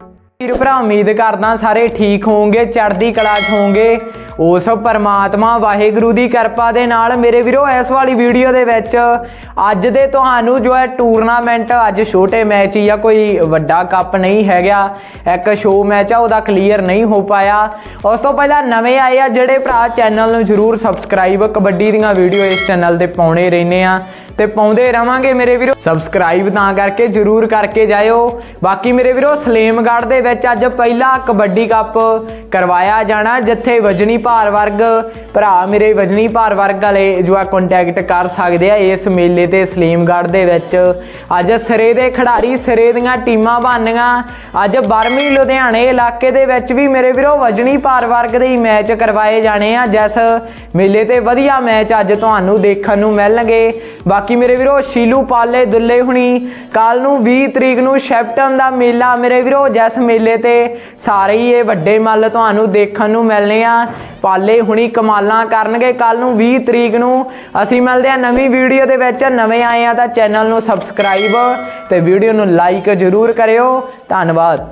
ਵੀਰ ਭਰਾ, ਉਮੀਦ ਕਰਦਾ ਸਾਰੇ ਠੀਕ ਹੋਵੋਗੇ, ਚੜ੍ਹਦੀ ਕਲਾ 'ਚ ਹੋਵੋਗੇ। ਉਸ ਪਰਮਾਤਮਾ ਵਾਹਿਗੁਰੂ ਦੀ ਕਿਰਪਾ ਦੇ ਨਾਲ ਮੇਰੇ ਵੀਰੋ, ਇਸ ਵਾਲੀ ਵੀਡੀਓ ਦੇ ਵਿੱਚ ਅੱਜ ਦੇ ਤੁਹਾਨੂੰ ਜੋ ਹੈ ਟੂਰਨਾਮੈਂਟ ਅੱਜ ਛੋਟੇ ਮੈਚ ਜਾਂ ਕੋਈ ਵੱਡਾ ਕੱਪ ਨਹੀਂ ਹੈਗਾ। ਇੱਕ ਸ਼ੋ ਮੈਚ ਆ, ਉਹਦਾ ਕਲੀਅਰ ਨਹੀਂ ਹੋ ਪਾਇਆ। ਉਸ ਤੋਂ ਪਹਿਲਾਂ ਨਵੇਂ ਆਏ ਆ, ਜਿਹੜੇ ਭਰਾ ਚੈਨਲ ਨੂੰ ਜਰੂਰ ਸਬਸਕ੍ਰਾਈਬ ਕਬੱਡੀ ਦੀਆਂ ਵੀਡੀਓ ਇਸ ਚੈਨਲ ਤੇ ਪਾਉਣੇ ਰਹਿੰਦੇ ਆ। ਤੇ ਪਾਉਂਦੇ ਰਵਾਂਗੇ ਮੇਰੇ ਵੀਰੋ। ਸਬਸਕ੍ਰਾਈਬ ਤਾਂ ਕਰਕੇ ਜਰੂਰ ਕਰਕੇ ਜਾਇਓ। ਬਾਕੀ ਮੇਰੇ ਵੀਰੋ, ਸਲੇਮਗੜ੍ਹ ਦੇ ਵਿੱਚ ਅੱਜ ਪਹਿਲਾ ਕਬੱਡੀ ਕੱਪ ਕਰਵਾਇਆ ਜਾਣਾ, ਜਿੱਥੇ ਵਜਨੀ ਭਾਰ ਵਰਗ, ਭਰਾ ਮੇਰੇ ਵਜਨੀ ਭਾਰ ਵਰਗ ਵਾਲੇ ਜੋ ਆ ਕੰਟੈਕਟ ਕਰ ਸਕਦੇ ਆ ਇਸ ਮੇਲੇ ਤੇ ਸਲੇਮਗੜ੍ਹ ਦੇ ਵਿੱਚ। ਅੱਜ ਸਿਰੇ ਦੇ ਖਿਡਾਰੀ, ਸਿਰੇ ਦੀਆਂ ਟੀਮਾਂ ਬਣਨੀਆਂ। ਅੱਜ ਬਰਮੀ ਲੁਧਿਆਣੇ ਇਲਾਕੇ ਦੇ ਵਿੱਚ ਵੀ ਮੇਰੇ ਵੀਰੋ, ਵਜਨੀ ਭਾਰ ਵਰਗ ਦੇ ਹੀ ਮੈਚ ਕਰਵਾਏ ਜਾਣੇ ਆ, ਜਿਸ ਮੇਲੇ ਤੇ ਵਧੀਆ ਮੈਚ ਅੱਜ ਤੁਹਾਨੂੰ ਦੇਖਣ ਨੂੰ ਮਿਲਣਗੇ। ਬਾਕੀ ਬਾਕੀ ਮੇਰੇ ਵੀਰੋ, ਸ਼ੀਲੂ ਪਾਲੇ ਦੁੱਲੇ ਹੁਣੀ। ਕੱਲ ਨੂੰ 20 ਤਰੀਕ ਨੂੰ ਸ਼ੈਪਟਨ ਦਾ ਮੇਲਾ ਮੇਰੇ ਵੀਰੋ, ਜਿਸ ਮੇਲੇ ਤੇ ਸਾਰੇ ਹੀ ਇਹ ਵੱਡੇ ਮੱਲ ਤੁਹਾਨੂੰ ਦੇਖਣ ਨੂੰ ਮਿਲਨੇ ਆ। ਪਾਲੇ ਹੁਣੀ ਕਮਾਲਾਂ ਕਰਨਗੇ। ਕੱਲ ਨੂੰ 20 ਤਰੀਕ ਨੂੰ ਅਸੀਂ ਮਿਲਦੇ ਆ ਨਵੀਂ ਵੀਡੀਓ ਦੇ ਵਿੱਚ। ਨਵੇਂ ਆਏ ਆ ਤਾਂ ਚੈਨਲ ਨੂੰ ਸਬਸਕ੍ਰਾਈਬ ਤੇ ਵੀਡੀਓ ਨੂੰ ਲਾਈਕ ਜ਼ਰੂਰ ਕਰਿਓ। ਧੰਨਵਾਦ।